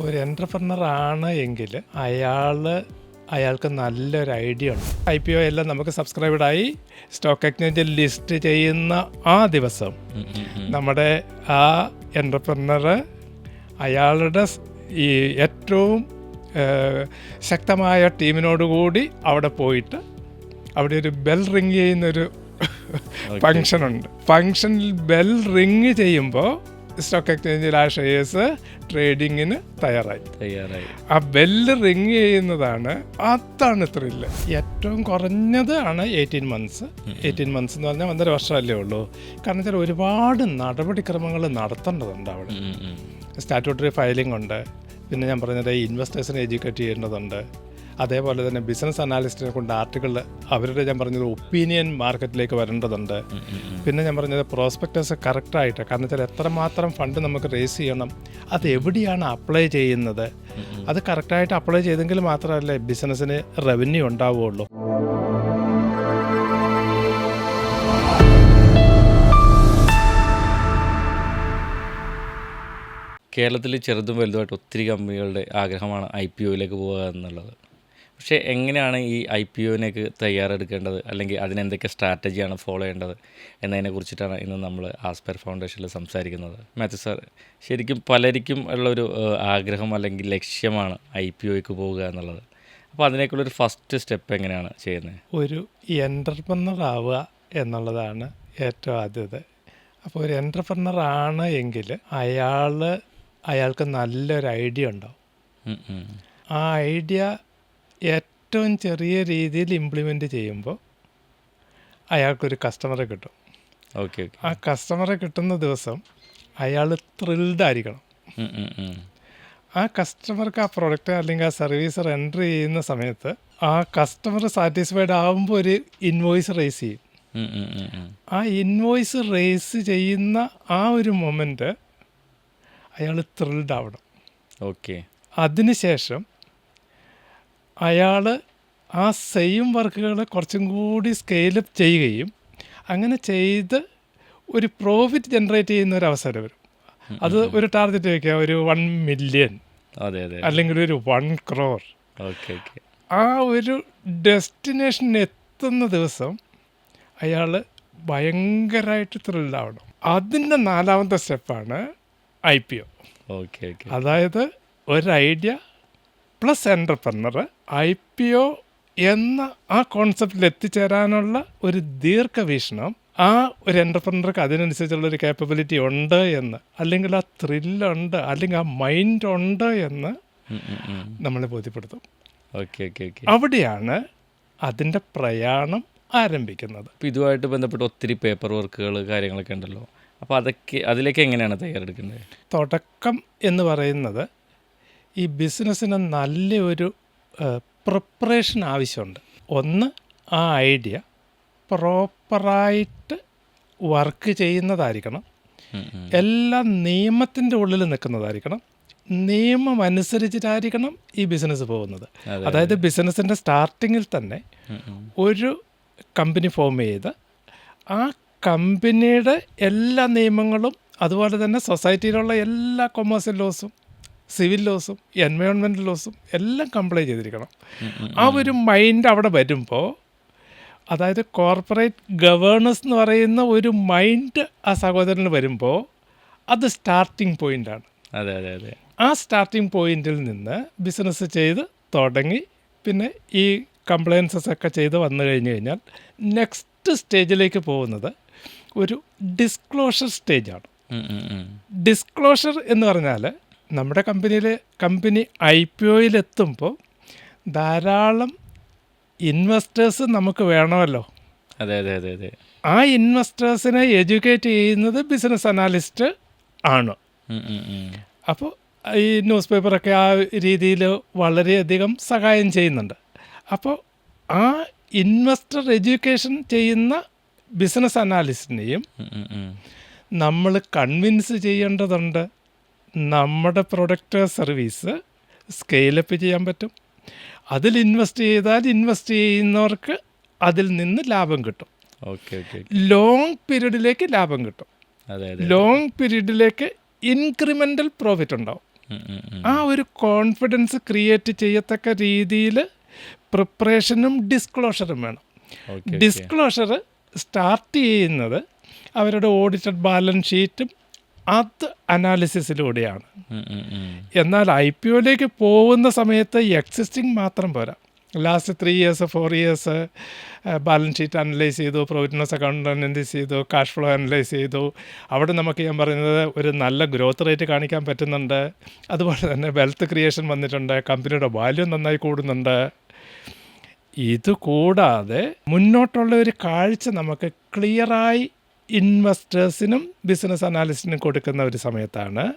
ഒരു എന്റർപ്രണർ ആണ് എങ്കിൽ അയാൾ അയാൾക്ക് നല്ലൊരു ഐഡിയ ഉണ്ട്. ഐ പി ഒ എല്ലാം നമുക്ക് സബ്സ്ക്രൈബായി സ്റ്റോക്ക് എക്സ്ചേഞ്ചിൽ ലിസ്റ്റ് ചെയ്യുന്ന ആ ദിവസം. നമ്മുടെ ആ എന്റർപ്രണറ് അയാളുടെ ഈ ഏറ്റവും ശക്തമായ ശക്തമായ ടീമിനോടുകൂടി അവിടെ പോയിട്ട് അവിടെ ഒരു ബെൽ റിങ് ചെയ്യുന്നൊരു ഫങ്ഷനുണ്ട് ഫങ്ഷനിൽ ബെൽ റിങ് ചെയ്യുമ്പോൾ സ്റ്റോക്ക് എക്സ്ചേഞ്ചിൽ ആ ഷെയർസ് ട്രേഡിങ്ങിന് തയ്യാറായി. തയ്യാറായി. ആ ബെല്ല് റിങ് ചെയ്യുന്നതാണ് അതാണ് ത്രില്ല് ഏറ്റവും കുറഞ്ഞത് ആണ് എയ്റ്റീൻ മന്ത്സ് എയ്റ്റീൻ മന്ത്സ് എന്ന് പറഞ്ഞാൽ ഒന്നര വർഷമല്ലേ ഉള്ളൂ. കാരണം വെച്ചാൽ ഒരുപാട് നടപടിക്രമങ്ങൾ നടത്തേണ്ടതുണ്ട് അവിടെ. സ്റ്റാറ്റ്യൂട്ടറി ഫയലിംഗ് ഉണ്ട്. പിന്നെ ഞാൻ പറഞ്ഞത് ഇൻവെസ്റ്റേഴ്സിനെ എഡ്യൂക്കേറ്റ് ചെയ്യേണ്ടതുണ്ട്. അതേപോലെ തന്നെ ബിസിനസ് അനാലിസ്റ്റിനെ കൊണ്ട് ആർട്ടിക്കിൾ അവരുടെ ഞാൻ പറഞ്ഞത് ഒപ്പീനിയൻ മാർക്കറ്റിലേക്ക് വരേണ്ടതുണ്ട്. പിന്നെ ഞാൻ പറഞ്ഞത് പ്രോസ്പെക്ടസ് കറക്റ്റായിട്ട് കാരണം വെച്ചാൽ എത്രമാത്രം ഫണ്ട് നമുക്ക് റേസ് ചെയ്യണം അത് എവിടെയാണ് അപ്ലൈ ചെയ്യുന്നത്? അത് കറക്റ്റായിട്ട് അപ്ലൈ ചെയ്തെങ്കിൽ മാത്രമല്ലേ ബിസിനസ്സിന് റവന്യൂ ഉണ്ടാവുകയുള്ളൂ. കേരളത്തിൽ ചെറുതും വലുതുമായിട്ട് ഒത്തിരി കമ്പനികളുടെ ആഗ്രഹമാണ് ഐ പി ഒയിലേക്ക് പോകുക എന്നുള്ളത്. പക്ഷേ എങ്ങനെയാണ് ഈ ഐ പി ഒനേക്ക് തയ്യാറെടുക്കേണ്ടത്? അല്ലെങ്കിൽ അതിനെന്തൊക്കെ സ്ട്രാറ്റജിയാണ് ഫോളോ ചെയ്യേണ്ടത്? എന്നതിനെ കുറിച്ചിട്ടാണ് ഇന്ന് നമ്മൾ ആസ്പെർ ഫൗണ്ടേഷനിൽ സംസാരിക്കുന്നത്. മാത്യു സാർ ശരിക്കും പലർക്കും ഉള്ളൊരു ആഗ്രഹം അല്ലെങ്കിൽ ലക്ഷ്യമാണ് ഐ പി ഒയ്ക്ക് പോവുക എന്നുള്ളത്. അപ്പോൾ അതിനേക്കുള്ളൊരു ഫസ്റ്റ് സ്റ്റെപ്പ് എങ്ങനെയാണ് ചെയ്യുന്നത്? ഒരു എന്റർപ്രണറാവുക ആവുക എന്നുള്ളതാണ് ഏറ്റവും ആദ്യത്തെ. അപ്പോൾ ഒരു എന്റർപ്രണർ ആണ് എങ്കിൽ അയാൾ അയാൾക്ക് നല്ലൊരു ഐഡിയ ഉണ്ടാവും. ആ ഐഡിയ ഏറ്റവും ചെറിയ രീതിയിൽ ഇംപ്ലിമെന്റ് ചെയ്യുമ്പോൾ അയാൾക്കൊരു കസ്റ്റമറെ കിട്ടും. ഓക്കെ ആ കസ്റ്റമറെ കിട്ടുന്ന ദിവസം അയാൾ ത്രിൽഡ് ആയിരിക്കണം. ആ കസ്റ്റമർക്ക് ആ പ്രൊഡക്റ്റ് അല്ലെങ്കിൽ ആ സർവീസ് റെൻഡർ ചെയ്യുന്ന സമയത്ത് ആ കസ്റ്റമർ സാറ്റിസ്ഫൈഡ് ആകുമ്പോൾ ഒരു ഇൻവോയ്സ് റേസ് ചെയ്യും. ആ ഇൻവോയ്സ് റേസ് ചെയ്യുന്ന ആ ഒരു മൊമെന്റ് അയാൾ ത്രിൽഡ് ആവണം. ഓക്കെ അതിനുശേഷം അയാൾ ആ സെയിം വർക്കുകൾ കുറച്ചും കൂടി സ്കെയിലപ്പ് ചെയ്യുകയും അങ്ങനെ ചെയ്ത് ഒരു പ്രോഫിറ്റ് ജനറേറ്റ് ചെയ്യുന്ന ഒരു അവസരം വരും. അത് ഒരു ടാർഗറ്റ് വയ്ക്കുക ഒരു വൺ മില്യൺ അതെ അതെ അല്ലെങ്കിൽ ഒരു വൺ ക്രോർ ആ ഒരു ഡെസ്റ്റിനേഷൻ എത്തുന്ന ദിവസം അയാൾ ഭയങ്കരമായിട്ട് ത്രില്ലാവണം അതിന്റെ നാലാമത്തെ സ്റ്റെപ്പാണ് ഐ പി ഒ അതായത് ഒരു idea plus entrepreneur I P O എന്ന ആ കോൺസെപ്റ്റിൽ എത്തിച്ചേരാനുള്ള ഒരു ദീർഘവീക്ഷണം ആ ഒരു എന്റർപ്രണർക്ക് അതിനനുസരിച്ചുള്ള ഒരു കേപ്പബിലിറ്റി ഉണ്ട് എന്ന് അല്ലെങ്കിൽ ആ ത്രില്ലുണ്ട് അല്ലെങ്കിൽ ആ മൈൻഡ് ഉണ്ട് എന്ന് നമ്മളെ ബോധ്യപ്പെടുത്തും. Okay okay okay. അവിടെയാണ് അതിന്റെ പ്രയാണം ആരംഭിക്കുന്നത്. ഇതുമായിട്ട് ബന്ധപ്പെട്ട് ഒത്തിരി പേപ്പർ വർക്കുകൾ കാര്യങ്ങളൊക്കെ ഉണ്ടല്ലോ. അപ്പോൾ അതൊക്കെ അതിലേക്ക് എങ്ങനെയാണ് തയ്യാറെടുക്കുന്നത്? തുടക്കം എന്ന് പറയുന്നത് ഈ ബിസിനസ്സിന് നല്ലൊരു പ്രിപ്പറേഷൻ ആവശ്യമുണ്ട്. ഒന്ന് ആ ഐഡിയ പ്രോപ്പറായിട്ട് വർക്ക് ചെയ്യുന്നതായിരിക്കണം. എല്ലാം നിയമത്തിന്റെ ഉള്ളിൽ നിൽക്കുന്നതായിരിക്കണം. നിയമം അനുസരിച്ചിട്ടായിരിക്കണം ഈ ബിസിനസ് പോകുന്നത്. അതായത് ബിസിനസ്സിന്റെ സ്റ്റാർട്ടിങ്ങിൽ തന്നെ. ഒരു കമ്പനി ഫോം ചെയ്ത് ആ കമ്പനിയുടെ എല്ലാ നിയമങ്ങളും അതുപോലെ തന്നെ സൊസൈറ്റിയിലുള്ള എല്ലാ കൊമേഴ്സ്യൽ ലോസും സിവിൽ ലോസും എൻവയോൺമെന്റൽ ലോസും എല്ലാം കംപ്ലൈൻ ചെയ്തിരിക്കണം. ആ ഒരു മൈൻഡ് അവിടെ വരുമ്പോൾ അതായത് കോർപ്പറേറ്റ് ഗവേണൻസ് എന്ന് പറയുന്ന ഒരു മൈൻഡ് ആ സഹോദരന് വരുമ്പോൾ അത് സ്റ്റാർട്ടിംഗ് പോയിന്റാണ് അതെ അതെ അതെ ആ സ്റ്റാർട്ടിംഗ് പോയിന്റിൽ നിന്ന് ബിസിനസ് ചെയ്ത് തുടങ്ങി പിന്നെ ഈ കംപ്ലയൻസസ് ഒക്കെ ചെയ്ത് വന്നു കഴിഞ്ഞ് കഴിഞ്ഞാൽ നെക്സ്റ്റ് സ്റ്റേജിലേക്ക് പോകുന്നത് ഒരു ഡിസ്ക്ലോഷർ സ്റ്റേജാണ്. ഡിസ്ക്ലോഷർ എന്ന് പറഞ്ഞാൽ നമ്മുടെ കമ്പനിയിൽ കമ്പനി ഐ പി ഒയിലെത്തുമ്പോൾ ധാരാളം ഇൻവെസ്റ്റേഴ്സ് നമുക്ക് വേണമല്ലോ. അതെ അതെ അതെ അതെ. ആ ഇൻവെസ്റ്റേഴ്സിനെ എഡ്യൂക്കേറ്റ് ചെയ്യുന്നത് ബിസിനസ് അനാലിസ്റ്റ് ആണ്. അപ്പോൾ ഈ ന്യൂസ് പേപ്പറൊക്കെ ആ രീതിയിൽ വളരെയധികം സഹായം ചെയ്യുന്നുണ്ട്. അപ്പോൾ ആ ഇൻവെസ്റ്റർ എഡ്യൂക്കേഷൻ ചെയ്യുന്ന ബിസിനസ് അനാലിസ്റ്റിനെയും. നമ്മൾ കൺവിൻസ് ചെയ്യേണ്ടതുണ്ട്. നമ്മുടെ പ്രൊഡക്റ്റ് സർവീസ് സ്കെയിലപ്പ് ചെയ്യാൻ പറ്റും. അതിൽ ഇൻവെസ്റ്റ് ചെയ്താൽ ഇൻവെസ്റ്റ് ചെയ്യുന്നവർക്ക് അതിൽ നിന്ന് ലാഭം കിട്ടും. ഓക്കെ ഓക്കെ ലോങ് പീരീഡിലേക്ക് ലാഭം കിട്ടും. ലോങ് പീരീഡിലേക്ക് ഇൻക്രിമെന്റൽ പ്രോഫിറ്റ് ഉണ്ടാവും. ആ ഒരു കോൺഫിഡൻസ് ക്രിയേറ്റ് ചെയ്യത്തക്ക രീതിയിൽ പ്രിപ്പറേഷനും ഡിസ്ക്ലോഷറും വേണം. ഡിസ്ക്ലോഷർ സ്റ്റാർട്ട് ചെയ്യുന്നത് അവരുടെ ഓഡിറ്റഡ് ബാലൻസ് ഷീറ്റും അത് അനാലിസിസിലൂടെയാണ്. എന്നാൽ ഐ പി ഒയിലേക്ക് പോകുന്ന സമയത്ത് എക്സിസ്റ്റിംഗ് മാത്രം പോരാ. Last three years four years balance sheet analyse ചെയ്തു പ്രൊവിഡൻസ് അക്കൗണ്ട് അനലൈസ് ചെയ്തു കാഷ് ഫ്ലോ അനലൈസ് ചെയ്തു. അവിടെ നമുക്ക് ഞാൻ പറയുന്നത് ഒരു നല്ല ഗ്രോത്ത് റേറ്റ് കാണിക്കാൻ പറ്റുന്നുണ്ട്. അതുപോലെ തന്നെ വെൽത്ത് ക്രിയേഷൻ വന്നിട്ടുണ്ട് കമ്പനിയുടെ വാല്യൂ നന്നായി കൂടുന്നുണ്ട്. ഇത് കൂടാതെ മുന്നോട്ടുള്ള ഒരു കാഴ്ച നമുക്ക് ക്ലിയറായി ഇൻവെസ്റ്റേഴ്സിനും ബിസിനസ് അനാലിസ്റ്റിനും കൊടുക്കുന്ന ഒരു സമയത്താണ്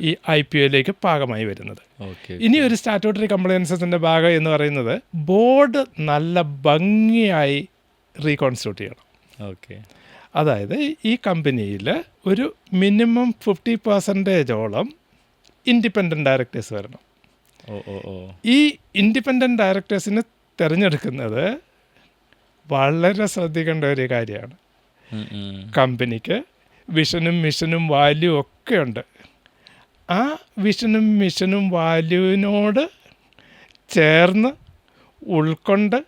ഈ ഐ പി ഒയിലേക്ക് പാകമായി വരുന്നത്. ഇനി ഒരു സ്റ്റാറ്റ്യൂട്ടറി കംപ്ലയൻസസിന്റെ ഭാഗം എന്ന് പറയുന്നത് ബോർഡ് നല്ല ഭംഗിയായി റീകോൺസ്റ്റിറ്റ്യൂട്ട് ചെയ്യണം. ഓക്കെ. അതായത് ഈ കമ്പനിയിൽ ഒരു മിനിമം ഫിഫ്റ്റി പെർസെന്റേജോളം ഇൻഡിപെൻഡന്റ് ഡയറക്ടേഴ്സ് വരണം. ഓ ഓ ഓ. ഈ ഇൻഡിപെൻഡന്റ് ഡയറക്ടേഴ്സിനെ തിരഞ്ഞെടുക്കുന്നത് വളരെ ശ്രദ്ധിക്കേണ്ട ഒരു കാര്യമാണ്. കമ്പനിക്ക് വിഷനും മിഷനും വാല്യൂ ഒക്കെ ഉണ്ട് ആ വിഷനും മിഷനും വാല്യൂവിനോട് ചേർന്ന് ഉൾക്കൊണ്ട്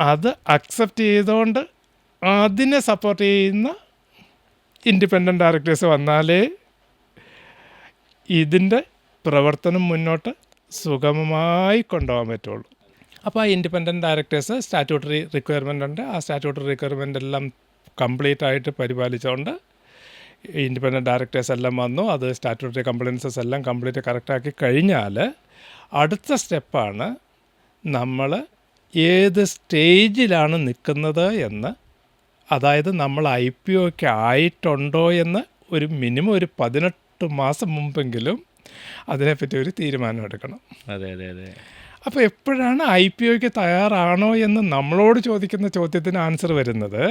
അത് അക്സെപ്റ്റ് ചെയ്തുകൊണ്ട് അതിനെ സപ്പോർട്ട് ചെയ്യുന്ന ഇൻഡിപെൻഡന്റ് ഡയറക്ടേഴ്സ് വന്നാലേ ഇതിന്റെ പ്രവർത്തനം മുന്നോട്ട് സുഗമമായി കൊണ്ടുപോകാൻ പറ്റുള്ളൂ. അപ്പോൾ ആ ഇൻഡിപെൻഡന്റ് ഡയറക്ടേഴ്സ് സ്റ്റാറ്റ്യൂട്ടറി റിക്വയർമെന്റ് ഉണ്ട്. ആ സ്റ്റാറ്റ്യൂട്ടറി റിക്വയർമെന്റ് എല്ലാം കംപ്ലീറ്റ് ആയിട്ട് പരിപാലിച്ചുകൊണ്ട് ഇൻഡിപെൻഡന്റ് ഡയറക്ടേഴ്സ് എല്ലാം വന്നു. അത് സ്റ്റാറ്റ്യൂട്ടറി കംപ്ലയൻസസ് എല്ലാം കംപ്ലീറ്റ് കറക്റ്റാക്കി കഴിഞ്ഞാൽ അടുത്ത സ്റ്റെപ്പാണ് നമ്മൾ ഏത് സ്റ്റേജിലാണ് നിൽക്കുന്നത് എന്ന് അതായത് നമ്മൾ ഐ പി ഒക്കെ ആയിട്ടുണ്ടോ എന്ന് ഒരു മിനിമം ഒരു പതിനെട്ട് മാസം മുമ്പെങ്കിലും അതിനെപ്പറ്റി ഒരു തീരുമാനം എടുക്കണം. അതെ അതെ അതെ. അപ്പോൾ എപ്പോഴാണ് ഐ പി ഒക്ക് തയ്യാറാണോ എന്ന് നമ്മളോട് ചോദിക്കുന്ന ചോദ്യത്തിന് ആൻസർ വരുന്നത്.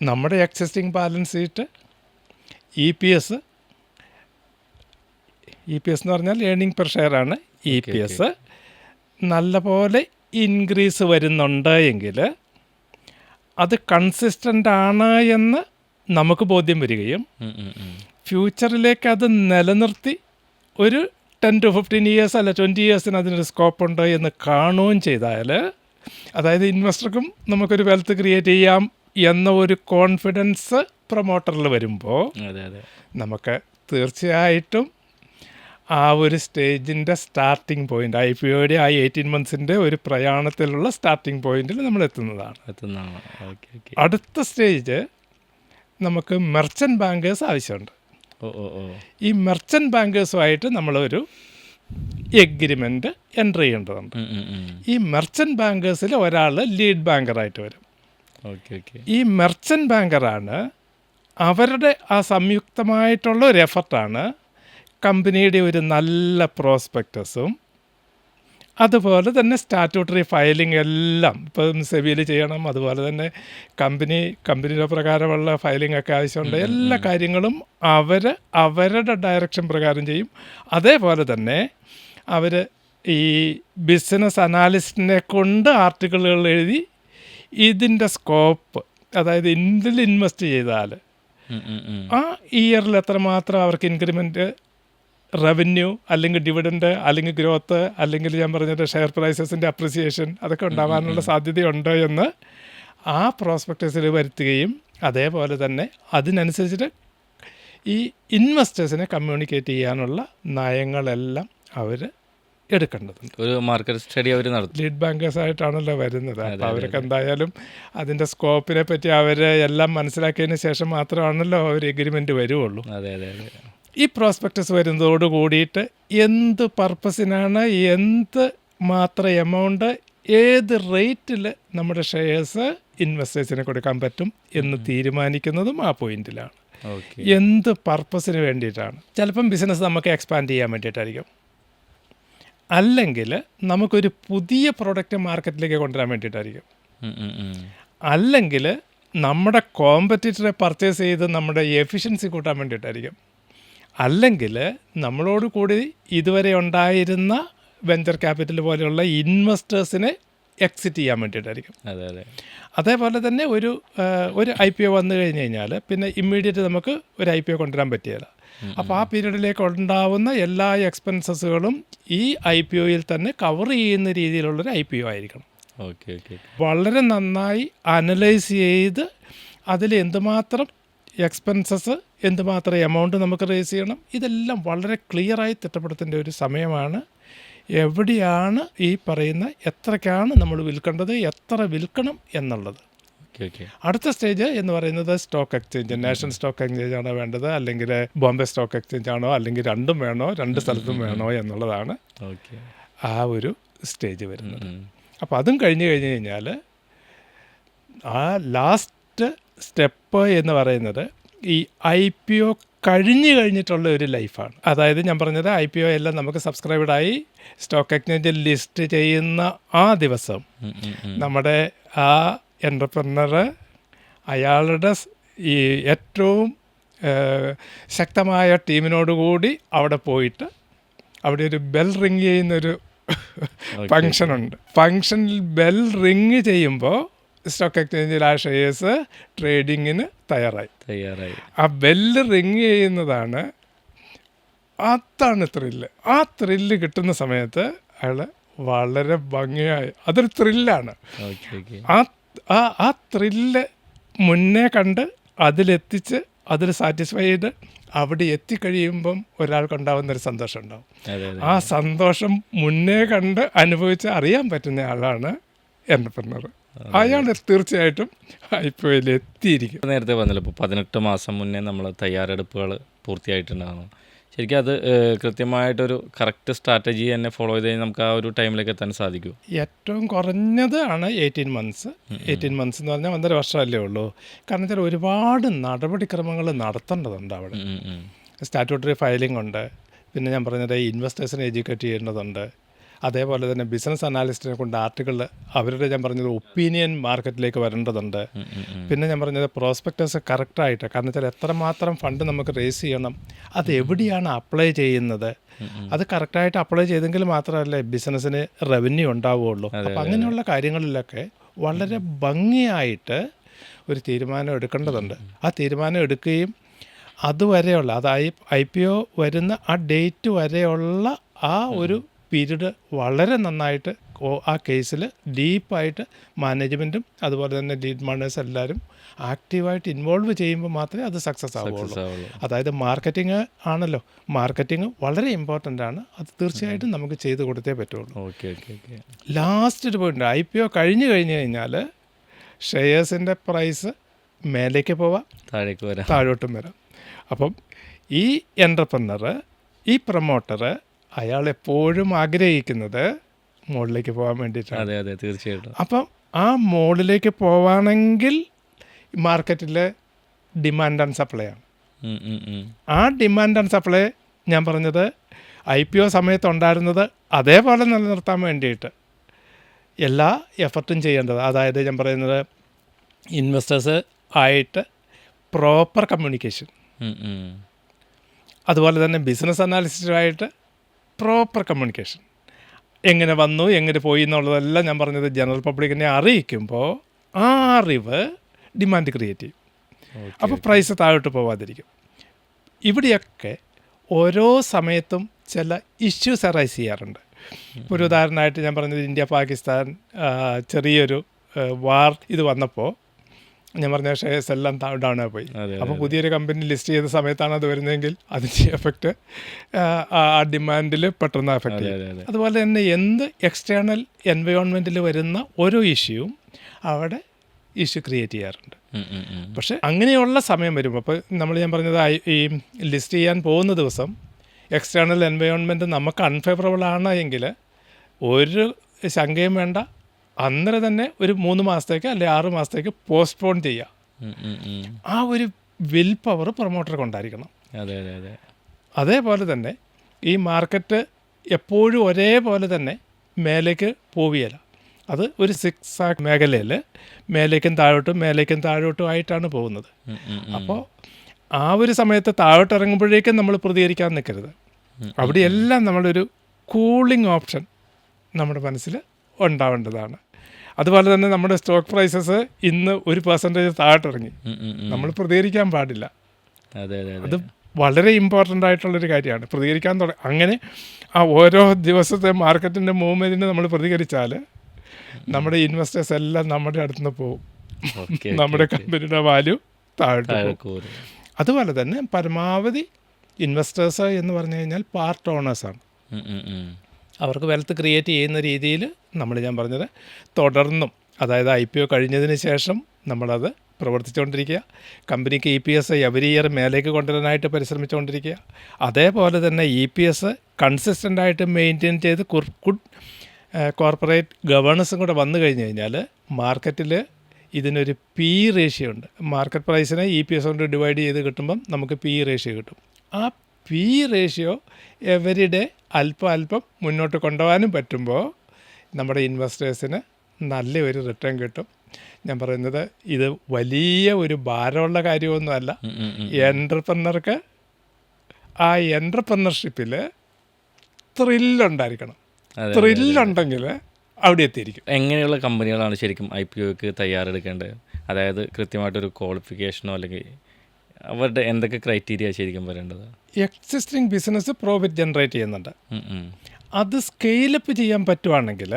നമ്മുടെ existing balance sheet E P S E P S എന്ന് പറഞ്ഞാൽ ഏണിംഗ് പെർ ഷെയർ ആണ് ഇ പി എസ് നല്ലപോലെ ഇൻക്രീസ് വരുന്നുണ്ട് എങ്കിൽ അത് കൺസിസ്റ്റന്റ് ആണ് എന്ന് നമുക്ക് ബോധ്യം വരികയും. ഫ്യൂച്ചറിലേക്ക് അത് നിലനിർത്തി ഒരു ടെൻ ടു ഫിഫ്റ്റീൻ ഇയേഴ്സ് അല്ല ട്വന്റി ഇയേഴ്സിന് അതിനൊരു സ്കോപ്പ് ഉണ്ട് എന്ന് കാണുകയും ചെയ്താൽ അതായത് ഇൻവെസ്റ്റർക്കും നമുക്കൊരു വെൽത്ത് ക്രിയേറ്റ് ചെയ്യാം എന്ന ഒരു കോൺഫിഡൻസ് പ്രൊമോട്ടറിൽ വരുമ്പോൾ നമുക്ക് തീർച്ചയായിട്ടും ആ ഒരു സ്റ്റേജിന്റെ സ്റ്റാർട്ടിംഗ് പോയിന്റ് ഐ പി ഒയുടെ ആ എയ്റ്റീൻ മന്ത്സിന്റെ ഒരു പ്രയാണത്തിലുള്ള സ്റ്റാർട്ടിംഗ് പോയിന്റിൽ നമ്മൾ എത്തുന്നതാണ്. എത്തുന്നതാണ്. അടുത്ത സ്റ്റേജ് നമുക്ക് മെർച്ചന്റ് ബാങ്കേഴ്സ് ആവശ്യമുണ്ട്. ഈ മെർച്ചന്റ് ബാങ്കേഴ്സുമായിട്ട് നമ്മളൊരു എഗ്രിമെന്റ് എന്റർ ചെയ്യേണ്ടതുണ്ട്. ഈ മെർച്ചന്റ് ബാങ്കേഴ്സിൽ ഒരാൾ ലീഡ് ബാങ്കറായിട്ട് വരും. Okay okay. ഈ മെർച്ചന്റ് ബാങ്കറാണ് അവരുടെ ആ സംയുക്തമായിട്ടുള്ള ഒരു എഫർട്ടാണ് കമ്പനിയുടെ ഒരു നല്ല പ്രോസ്പെക്ടസും അതുപോലെ തന്നെ സ്റ്റാറ്റ്യൂട്ടറി ഫയലിംഗ് എല്ലാം ഇപ്പം സെബിയിൽ ചെയ്യണം അതുപോലെ തന്നെ കമ്പനി കമ്പനിയുടെ പ്രകാരമുള്ള ഫയലിംഗ് ഒക്കെ ആവശ്യമുണ്ട്. എല്ലാ കാര്യങ്ങളും അവർ അവരുടെ ഡയറക്ഷൻ പ്രകാരം ചെയ്യും. അതേപോലെ തന്നെ അവർ ഈ ബിസിനസ് അനാലിസ്റ്റിനെ കൊണ്ട് ആർട്ടിക്കിളുകൾ എഴുതി ഇതിന്റെ സ്കോപ്പ് അതായത് ഇതിൽ ഇൻവെസ്റ്റ് ചെയ്താൽ. ആ ഇയറിൽ എത്രമാത്രം അവർക്ക് ഇൻക്രിമെന്റ് റവന്യൂ അല്ലെങ്കിൽ ഡിവിഡൻഡ് അല്ലെങ്കിൽ ഗ്രോത്ത് അല്ലെങ്കിൽ ഞാൻ പറഞ്ഞിട്ട് ഷെയർ പ്രൈസസിന്റെ അപ്രിസിയേഷൻ അതൊക്കെ ഉണ്ടാകാനുള്ള സാധ്യതയുണ്ട് എന്ന് ആ പ്രോസ്പെക്ടസിൽ വരുത്തുകയും അതേപോലെ തന്നെ അതിനനുസരിച്ചിട്ട് ഈ ഇൻവെസ്റ്റേഴ്സിനെ കമ്മ്യൂണിക്കേറ്റ് ചെയ്യാനുള്ള നയങ്ങളെല്ലാം അവർ എടുക്കേണ്ടതുണ്ട്. ഒരു മാർക്കറ്റ് സ്റ്റഡി അവർ നടത്തും. ലീഡ് ബാങ്കേഴ്സ് ആയിട്ടാണല്ലോ വരുന്നത്. അപ്പോൾ അവർക്ക് എന്തായാലും അതിന്റെ സ്കോപ്പിനെ പറ്റി അവർ എല്ലാം മനസ്സിലാക്കിയതിന് ശേഷം മാത്രമാണല്ലോ അവർ എഗ്രിമെന്റ് വരുവുള്ളൂ. അതെ അതെ അതെ. ഈ പ്രോസ്പെക്ടസ് വരുന്നതോട് കൂടിയിട്ട് എന്ത് പർപ്പസിനാണ് എന്ത് മാത്രം എമൗണ്ട് ഏത് റേറ്റിൽ നമ്മുടെ ഷെയർസ് ഇൻവെസ്റ്റേഴ്സിന് കൊടുക്കാൻ പറ്റും എന്ന് തീരുമാനിക്കുന്നതും ആ പോയിന്റിലാണ് എന്ത് പർപ്പസിന് വേണ്ടിയിട്ടാണ്. ചിലപ്പം ബിസിനസ് നമുക്ക് എക്സ്പാൻഡ് ചെയ്യാൻ വേണ്ടിയിട്ടായിരിക്കും. അല്ലെങ്കിൽ നമുക്കൊരു പുതിയ പ്രോഡക്റ്റ് മാർക്കറ്റിലേക്ക് കൊണ്ടുവരാൻ വേണ്ടിയിട്ടായിരിക്കും. അല്ലെങ്കിൽ നമ്മുടെ കോമ്പറ്റീറ്ററെ പർച്ചേസ് ചെയ്ത് നമ്മുടെ എഫിഷ്യൻസി കൂട്ടാൻ വേണ്ടിയിട്ടായിരിക്കും. അല്ലെങ്കിൽ നമ്മളോട് കൂടി ഇതുവരെ ഉണ്ടായിരുന്ന വെഞ്ചർ ക്യാപിറ്റൽ പോലെയുള്ള ഇൻവെസ്റ്റേഴ്സിനെ എക്സിറ്റ് ചെയ്യാൻ വേണ്ടിയിട്ടായിരിക്കും. അതെ അതെ. അതേപോലെ തന്നെ ഒരു ഒരു ഐ പി ഒ വന്നു കഴിഞ്ഞ് കഴിഞ്ഞാൽ പിന്നെ ഇമ്മീഡിയറ്റ് നമുക്ക് ഒരു ഐ പി ഒ കൊണ്ടുവരാൻ പറ്റിയല്ല. അപ്പോൾ ആ പീരീഡിലേക്ക് ഉണ്ടാവുന്ന എല്ലാ എക്സ്പെൻസസുകളും ഈ ഐ പി ഒയിൽ തന്നെ കവർ ചെയ്യുന്ന രീതിയിലുള്ളൊരു ഐ പി ഒ ആയിരിക്കണം. Okay okay. വളരെ നന്നായി അനലൈസ് ചെയ്ത് അതിൽ എന്തുമാത്രം എക്സ്പെൻസസ് എന്തുമാത്രം എമൗണ്ട് നമുക്ക് റേസ് ചെയ്യണം? ഇതെല്ലാം വളരെ ക്ലിയറായി തിട്ടപ്പെടുത്തേണ്ട ഒരു സമയമാണ്. എവിടെയാണ് ഈ പറയുന്ന എത്രക്കാണ് നമ്മൾ വിൽക്കേണ്ടത് എത്ര വിൽക്കണം എന്നുള്ളത്. അടുത്ത സ്റ്റേജ് എന്ന് പറയുന്നത് stock exchange national stock exchange ആണോ വേണ്ടത്. അല്ലെങ്കിൽ ബോംബെ സ്റ്റോക്ക് എക്സ്ചേഞ്ച് ആണോ അല്ലെങ്കിൽ രണ്ടും വേണോ രണ്ട് സ്ഥലത്തും വേണോ എന്നുള്ളതാണ് ആ ഒരു സ്റ്റേജ് വരുന്നത്. അപ്പോൾ അതും കഴിഞ്ഞ് കഴിഞ്ഞ് കഴിഞ്ഞാൽ ആ ലാസ്റ്റ് സ്റ്റെപ്പ് എന്ന് പറയുന്നത് ഈ ഐ പി ഒ കഴിഞ്ഞ് കഴിഞ്ഞിട്ടുള്ള ഒരു ലൈഫാണ്. അതായത് ഞാൻ പറഞ്ഞത് ഐ പി ഒ എല്ലാം നമുക്ക് സബ്സ്ക്രൈബഡായി സ്റ്റോക്ക് എക്സ്ചേഞ്ചിൽ ലിസ്റ്റ് ചെയ്യുന്ന ആ ദിവസം നമ്മുടെ ആ എന്റർപ്രണർ അയാളുടെ ഈ ഏറ്റവും ശക്തമായ ടീമിനോടുകൂടി അവിടെ പോയിട്ട് അവിടെ ഒരു ബെൽ റിങ് ചെയ്യുന്നൊരു ഫങ്ഷനുണ്ട്. ഫങ്ഷനിൽ ബെൽ റിങ് ചെയ്യുമ്പോൾ സ്റ്റോക്ക് എക്സ്ചേഞ്ചിൽ ആ ഷെയർസ് ട്രേഡിങ്ങിന് തയ്യാറായി. തയ്യാറായി. ആ ബെല്ല് റിങ് ചെയ്യുന്നതാണ് അതാണ് ത്രില്ല്. ആ ത്രില്ല് കിട്ടുന്ന സമയത്ത് അയാൾ വളരെ ഭംഗിയായി അതൊരു ത്രില്ലാണ്. ആ ആ ത്രില്ല് മുന്നേ കണ്ട് അതിലെത്തിച്ച് അതിൽ സാറ്റിസ്ഫൈ ചെയ്ത് അവിടെ എത്തിക്കഴിയുമ്പം ഒരാൾക്കുണ്ടാവുന്ന ഒരു സന്തോഷം ഉണ്ടാവും. ആ സന്തോഷം മുന്നേ കണ്ട് അനുഭവിച്ച് അറിയാൻ പറ്റുന്ന ആളാണ് എന്റർപ്രനർ അയാൾ തീർച്ചയായിട്ടും ഇപ്പോൾ എത്തിയിരിക്കും നേരത്തെ പറഞ്ഞല്ലോ ഇപ്പോൾ പതിനെട്ട് മാസം മുന്നേ നമ്മൾ തയ്യാറെടുപ്പുകൾ പൂർത്തിയായിട്ടുണ്ടാകുന്നു ശരിക്കും അത് കൃത്യമായിട്ടൊരു കറക്റ്റ് സ്ട്രാറ്റജി തന്നെ ഫോളോ ചെയ്ത് കഴിഞ്ഞാൽ നമുക്ക് ആ ഒരു ടൈമിലേക്ക് എത്താൻ സാധിക്കും. ഏറ്റവും കുറഞ്ഞത് ആണ് എയ്റ്റീൻ മന്ത്സ്. എയ്റ്റീൻ മന്ത്സ് എന്ന് പറഞ്ഞാൽ ഒന്നര വർഷമല്ലേ ഉള്ളൂ. കാരണം വെച്ചാൽ ഒരുപാട് നടപടിക്രമങ്ങൾ നടത്തേണ്ടതുണ്ട് അവിടെ. സ്റ്റാറ്റ്യൂട്ടറി ഫയലിംഗ് ഉണ്ട്. പിന്നെ ഞാൻ പറഞ്ഞത് ഇൻവെസ്റ്റേഴ്സിനെ എഡ്യൂക്കേറ്റ് ചെയ്യേണ്ടതുണ്ട്. അതേപോലെ തന്നെ ബിസിനസ് അനാലിസ്റ്റിനെ കൊണ്ട് ആർട്ടിക്കിൾ അവരുടെ ഞാൻ പറഞ്ഞത് ഒപ്പീനിയൻ മാർക്കറ്റിലേക്ക് വരേണ്ടതുണ്ട്. പിന്നെ ഞാൻ പറഞ്ഞത് പ്രോസ്പെക്ടസ് കറക്റ്റായിട്ട് കാരണം വെച്ചാൽ എത്രമാത്രം ഫണ്ട് നമുക്ക് റേസ് ചെയ്യണം അത് എവിടെയാണ് അപ്ലൈ ചെയ്യുന്നത്? അത് കറക്റ്റായിട്ട് അപ്ലൈ ചെയ്തെങ്കിൽ മാത്രമല്ലേ ബിസിനസ്സിന് റവന്യൂ ഉണ്ടാവുകയുള്ളൂ. അപ്പം അങ്ങനെയുള്ള കാര്യങ്ങളിലൊക്കെ വളരെ ഭംഗിയായിട്ട് ഒരു തീരുമാനം എടുക്കേണ്ടതുണ്ട്. ആ തീരുമാനം എടുക്കുകയും അതുവരെയുള്ള അതായത് ഐ പി ഒ വരുന്ന ആ ഡേറ്റ് വരെയുള്ള ആ ഒരു പീരീഡ് വളരെ നന്നായിട്ട് ആ കേസിൽ ഡീപ്പായിട്ട് മാനേജ്മെന്റും അതുപോലെ തന്നെ ലീഡ് മാനേഴ്സ് എല്ലാവരും ആക്റ്റീവായിട്ട് ഇൻവോൾവ് ചെയ്യുമ്പോൾ മാത്രമേ അത് സക്സസ് ആവുകയുള്ളൂ ആവുള്ളൂ. അതായത് മാർക്കറ്റിംഗ് ആണല്ലോ. മാർക്കറ്റിംഗ് വളരെ ഇമ്പോർട്ടന്റ് ആണ്. അത് തീർച്ചയായിട്ടും നമുക്ക് ചെയ്ത് കൊടുത്തേ പറ്റുള്ളൂ. ഓക്കെ ഓക്കെ ഓക്കെ ലാസ്റ്റ് ഒരു പോയിന്റ് ഐ പി ഒ കഴിഞ്ഞ് കഴിഞ്ഞ് കഴിഞ്ഞാൽ ഷെയർസിന്റെ പ്രൈസ് മേലേക്ക് പോവാം. താഴേക്ക് വരാം. താഴോട്ടും വരാം. അപ്പം ഈ എന്റർപ്രണർ ഈ പ്രൊമോട്ടർ അയാൾ എപ്പോഴും ആഗ്രഹിക്കുന്നത് മോളിലേക്ക് പോകാൻ വേണ്ടിയിട്ടാണ്. അതെ അതെ തീർച്ചയായിട്ടും. അപ്പം ആ മോളിലേക്ക് പോവാണെങ്കിൽ മാർക്കറ്റിൽ ഡിമാൻഡ് ആൻഡ് സപ്ലൈ ആണ്. ആ ഡിമാൻഡ് ആൻഡ് സപ്ലൈ ഞാൻ പറഞ്ഞത് ഐ പി ഒ സമയത്ത് ഉണ്ടായിരുന്നത് അതേപോലെ നിലനിർത്താൻ വേണ്ടിയിട്ട് എല്ലാ എഫർട്ടും ചെയ്യേണ്ടത്. അതായത് ഞാൻ പറയുന്നത് ഇൻവെസ്റ്റേഴ്സ് ആയിട്ട് പ്രോപ്പർ കമ്മ്യൂണിക്കേഷൻ. അതുപോലെ തന്നെ ബിസിനസ് അനാലിസ്റ്റുമായിട്ട് പ്രോപ്പർ കമ്മ്യൂണിക്കേഷൻ എങ്ങനെ വന്നു എങ്ങനെ പോയി എന്നുള്ളതെല്ലാം ഞാൻ പറഞ്ഞത് ജനറൽ പബ്ലിക്കിനെ അറിയിക്കുമ്പോൾ ആ അറിവ് ഡിമാൻഡ് ക്രിയേറ്റ് ചെയ്യും. അപ്പോൾ പ്രൈസ് താഴോട്ട് പോവാതിരിക്കും. ഇവിടെയൊക്കെ ഓരോ സമയത്തും ചില ഇഷ്യൂസ് അറൈസ് ചെയ്യാറുണ്ട്. ഒരു ഉദാഹരണമായിട്ട് ഞാൻ പറഞ്ഞത് ഇന്ത്യ പാകിസ്ഥാൻ ചെറിയൊരു വാർ ഇത് വന്നപ്പോൾ ഞാൻ പറഞ്ഞ ഷെയർസ് എല്ലാം ഡൗൺ പോയി. അപ്പോൾ പുതിയൊരു കമ്പനി ലിസ്റ്റ് ചെയ്ത സമയത്താണ് അത് വരുന്നതെങ്കിൽ അതിന്റെ എഫക്റ്റ് ആ ഡിമാൻഡിൽ പെട്ടെന്ന് എഫക്റ്റ് ചെയ്യും. അതെ അതെ. അതുപോലെ തന്നെ എന്ത് എക്സ്റ്റേണൽ എൻവയോൺമെന്റിൽ വരുന്ന ഓരോ ഇഷ്യൂവും അവിടെ ഇഷ്യൂ ക്രിയേറ്റ് ചെയ്യാറുണ്ട്. പക്ഷെ അങ്ങനെയുള്ള സമയം വരുമ്പോൾ അപ്പോൾ നമ്മൾ ഞാൻ പറഞ്ഞത് ഈ ലിസ്റ്റ് ചെയ്യാൻ പോകുന്ന ദിവസം എക്സ്റ്റേണൽ എൻവയോൺമെന്റ് നമുക്ക് അൺഫേവറബിൾ ആണ് എങ്കിൽ ഒരു ശങ്കയും വേണ്ട അന്നേരം തന്നെ ഒരു മൂന്ന് മാസത്തേക്ക് അല്ലെങ്കിൽ ആറ് മാസത്തേക്ക് പോസ്റ്റ്പോൺ ചെയ്യുക. ആ ഒരു വിൽ പവർ പ്രൊമോട്ടർക്ക് ഉണ്ടായിരിക്കണം അതെ അതെ അതെ. അതേപോലെ തന്നെ ഈ മാർക്കറ്റ് എപ്പോഴും ഒരേപോലെ തന്നെ മേലേക്ക് പോവുകയില്ല അത് ഒരു സിക്സ് ആക് മേഖലയിൽ മേലേക്കും താഴോട്ടും മേലേക്കും താഴോട്ടും ആയിട്ടാണ് പോകുന്നത്. അപ്പോൾ ആ ഒരു സമയത്ത് താഴോട്ട് ഇറങ്ങുമ്പോഴേക്കും നമ്മൾ പ്രതികരിക്കാൻ നിൽക്കരുത്. അവിടെയെല്ലാം നമ്മളൊരു കൂളിംഗ് ഓപ്ഷൻ നമ്മുടെ മനസ്സിൽ ഉണ്ടാവേണ്ടതാണ്. അതുപോലെ തന്നെ നമ്മുടെ സ്റ്റോക്ക് പ്രൈസസ് ഇന്ന് ഒരു പെർസെന്റേജ് താഴ്ത്തിറങ്ങി. നമ്മൾ പ്രതികരിക്കാൻ പാടില്ല. അതെ വളരെ ഇമ്പോർട്ടന്റ് ആയിട്ടുള്ളൊരു കാര്യമാണ്. പ്രതികരിക്കാൻ തുടങ്ങി അങ്ങനെ ആ ഓരോ ദിവസത്തെ മാർക്കറ്റിന്റെ മൂവ്മെന്റിന് നമ്മൾ പ്രതികരിച്ചാൽ നമ്മുടെ ഇൻവെസ്റ്റേഴ്സ് എല്ലാം നമ്മുടെ അടുത്ത് നിന്ന് പോകും നമ്മുടെ കമ്പനിയുടെ വാല്യൂ താഴോട്ട് അതുപോലെ തന്നെ പരമാവധി ഇൻവെസ്റ്റേഴ്സ് എന്ന് പറഞ്ഞു കഴിഞ്ഞാൽ പാർട്ട് ഓണേഴ്സാണ്. അവർക്ക് വെൽത്ത് ക്രിയേറ്റ് ചെയ്യുന്ന രീതിയിൽ നമ്മൾ ഞാൻ പറഞ്ഞത് തുടർന്നും അതായത് ഐ പി ഒ കഴിഞ്ഞതിന് ശേഷം നമ്മളത് പ്രവർത്തിച്ചുകൊണ്ടിരിക്കുക. കമ്പനിക്ക് E P S every year മേലേക്ക് കൊണ്ടുവരാനായിട്ട് പരിശ്രമിച്ചുകൊണ്ടിരിക്കുക. അതേപോലെ തന്നെ ഇ പി എസ് കൺസിസ്റ്റന്റ് ആയിട്ട് മെയിന്റെയിൻ ചെയ്ത് ഗുഡ് കോർപ്പറേറ്റ് ഗവേണൻസും കൂടെ വന്നു കഴിഞ്ഞ് കഴിഞ്ഞാൽ മാർക്കറ്റിൽ ഇതിനൊരു പി റേഷ്യോ ഉണ്ട്. മാർക്കറ്റ് പ്രൈസിനെ ഇ പി എസ് കൊണ്ട് ഡിവൈഡ് ചെയ്ത് കിട്ടുമ്പം നമുക്ക് പി റേഷ്യോ കിട്ടും. ആ പി റേഷ്യോ എവരിഡേ അല്പം അല്പം മുന്നോട്ട് കൊണ്ടുപോകാനും പറ്റുമ്പോൾ നമ്മുടെ ഇൻവെസ്റ്റേഴ്സിന് നല്ല ഒരു റിട്ടേൺ കിട്ടും. ഞാൻ പറയുന്നത് ഇത് വലിയ ഒരു ഭാരമുള്ള കാര്യമൊന്നുമല്ല. എന്റർപ്രനർക്ക് ആ എന്റർപ്രണർഷിപ്പിൽ ത്രില്ലുണ്ടായിരിക്കണം. ത്രില്ലുണ്ടെങ്കിൽ അവിടെ എത്തിയിരിക്കും. എങ്ങനെയുള്ള കമ്പനികളാണ് ശരിക്കും ഐ പി ഒക്ക് തയ്യാറെടുക്കേണ്ടത്? അതായത് കൃത്യമായിട്ടൊരു ക്വാളിഫിക്കേഷനോ അല്ലെങ്കിൽ അവരുടെ എന്തൊക്കെ ക്രൈറ്റീരിയ ശരിക്കും പറയേണ്ടത്? എക്സിസ്റ്റിംഗ് ബിസിനസ് പ്രോഫിറ്റ് ജനറേറ്റ് ചെയ്യുന്നുണ്ട്. അത് സ്കെയിലപ്പ് ചെയ്യാൻ പറ്റുവാണെങ്കിൽ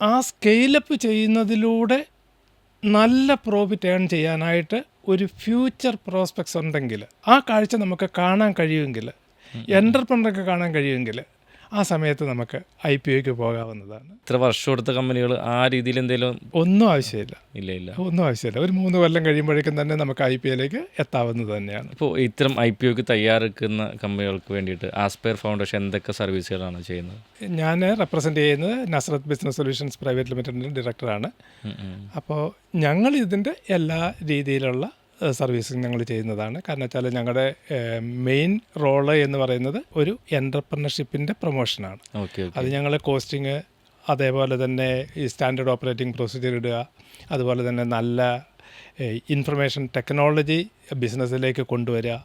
ആ സ്കെയിലപ്പ് ചെയ്യുന്നതിലൂടെ നല്ല പ്രോഫിറ്റ് ഏൺ ചെയ്യാനായിട്ട് ഒരു ഫ്യൂച്ചർ പ്രോസ്പെക്ട്സ് ഉണ്ടെങ്കിൽ ആ കാഴ്ച നമുക്ക് കാണാൻ കഴിയുമെങ്കിൽ എന്റർപ്രണർക്ക് കാണാൻ കഴിയുമെങ്കിൽ ആ സമയത്ത് നമുക്ക് ഐ പി ഒക്ക് പോകാവുന്നതാണ്. ഇത്ര വർഷം എടുത്ത കമ്പനികൾ ആ രീതിയിൽ എന്തെങ്കിലും ഒന്നും ആവശ്യമില്ല. ഇല്ല ഇല്ല. ഒന്നും ആവശ്യമില്ല. ഒരു മൂന്ന് കൊല്ലം കഴിയുമ്പോഴേക്കും തന്നെ നമുക്ക് ഐ പി എയിലേക്ക് എത്താവുന്നത് തന്നെയാണ്. ഇപ്പോൾ ഇത്തരം ഐ പി ഒക്ക് തയ്യാറെടുക്കുന്ന കമ്പനികൾക്ക് വേണ്ടിയിട്ട് ആസ്പയർ ഫൗണ്ടേഷൻ എന്തൊക്കെ സർവീസുകളാണ് ചെയ്യുന്നത്? ഞാൻ റെപ്രസെന്റ് ചെയ്യുന്നത് നസ്രത്ത് ബിസിനസ് സൊല്യൂഷൻസ് പ്രൈവറ്റ് ലിമിറ്റഡിന്റെ ഡയറക്ടറാണ്. അപ്പോൾ ഞങ്ങൾ ഇതിന്റെ എല്ലാ രീതിയിലുള്ള സർവീസും ഞങ്ങൾ ചെയ്യുന്നതാണ്. കാരണം വെച്ചാൽ ഞങ്ങളുടെ മെയിൻ റോൾ എന്ന് പറയുന്നത് ഒരു എന്റർപ്രണർഷിപ്പിന്റെ പ്രൊമോഷനാണ്. അത് ഞങ്ങൾ കോസ്റ്റിങ് അതേപോലെ തന്നെ ഈ സ്റ്റാൻഡേർഡ് ഓപ്പറേറ്റിംഗ് പ്രൊസീജിയർ ഇടുക അതുപോലെ തന്നെ നല്ല ഇൻഫർമേഷൻ ടെക്നോളജി ബിസിനസ്സിലേക്ക് കൊണ്ടുവരിക.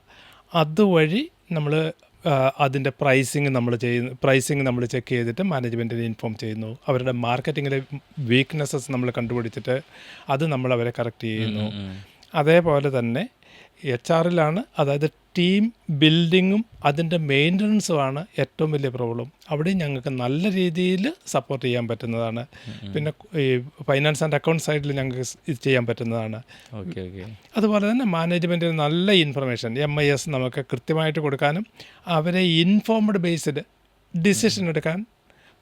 അതുവഴി നമ്മൾ അതിന്റെ പ്രൈസിങ് നമ്മൾ ചെയ്യുന്നു പ്രൈസിങ് നമ്മൾ ചെക്ക് ചെയ്തിട്ട് മാനേജ്മെന്റിനെ ഇൻഫോം ചെയ്യുന്നു. അവരുടെ മാർക്കറ്റിങ്ങിലെ വീക്ക്നെസ്സസ് നമ്മൾ കണ്ടുപിടിച്ചിട്ട് അത് നമ്മൾ അവരെ കറക്റ്റ് ചെയ്യുന്നു. അതേപോലെ തന്നെ എച്ച് ആറിലാണ് അതായത് ടീം ബിൽഡിങ്ങും അതിന്റെ മെയിന്റനൻസുമാണ് ഏറ്റവും വലിയ പ്രോബ്ലം. അവിടെ ഞങ്ങൾക്ക് നല്ല രീതിയിൽ സപ്പോർട്ട് ചെയ്യാൻ പറ്റുന്നതാണ്. പിന്നെ ഈ ഫൈനാൻസ് ആൻഡ് അക്കൗണ്ട് സൈഡിൽ ഞങ്ങൾക്ക് ഇത് ചെയ്യാൻ പറ്റുന്നതാണ്. അതുപോലെ തന്നെ മാനേജ്മെന്റിന് നല്ല ഇൻഫർമേഷൻ എം ഐ എസ് നമുക്ക് കൃത്യമായിട്ട് കൊടുക്കാനും അവരെ ഇൻഫോംഡ് ബേസ്ഡ് ഡിസിഷൻ എടുക്കാൻ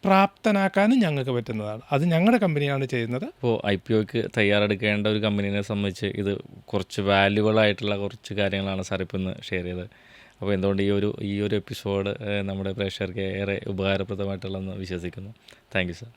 പ്രാപ്തനാക്കാൻ ഞങ്ങൾക്ക് പറ്റുന്നതാണ്. അത് ഞങ്ങളുടെ കമ്പനിയാണ് ചെയ്യുന്നത്. ഇപ്പോൾ ഐ പി ഒക്ക് തയ്യാറെടുക്കേണ്ട ഒരു കമ്പനീനെ സംബന്ധിച്ച് ഇത് കുറച്ച് വാല്യുബിൾ ആയിട്ടുള്ള കുറച്ച് കാര്യങ്ങളാണ് സാർ ഇപ്പം ഇന്ന് ഷെയർ ചെയ്തത്. അപ്പോൾ എന്തുകൊണ്ട് ഈ ഒരു ഈ ഒരു എപ്പിസോഡ് നമ്മുടെ പ്രേക്ഷകർക്ക് ഏറെ ഉപകാരപ്രദമായിട്ടുള്ളതെന്ന് വിശ്വസിക്കുന്നു. Thank you sir